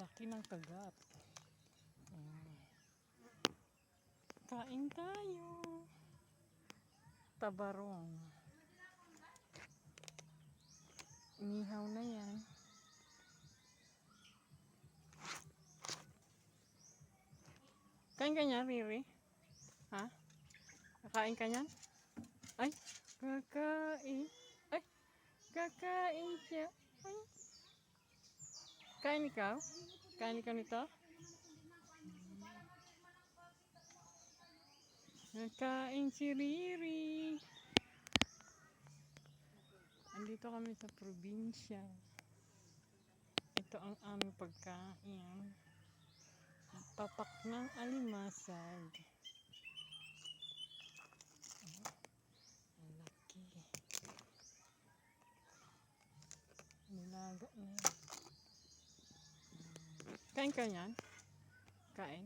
Laki ng kagat. Mm. Kain tayo. Tabarong. Inihaw na yan. Kain ka niya, Riri? Ha? Kakain ka niyan? Ay, kakain. Ay, kakain siya. Ay. Kain ikaw? Kain ikaw nito? Nakain si Riri. Andito kami sa probinsya. Ito ang aming pagkain. Tapak ng alimasag. Ang laki. Nilaga na yan. Kain ka niyan? Kain?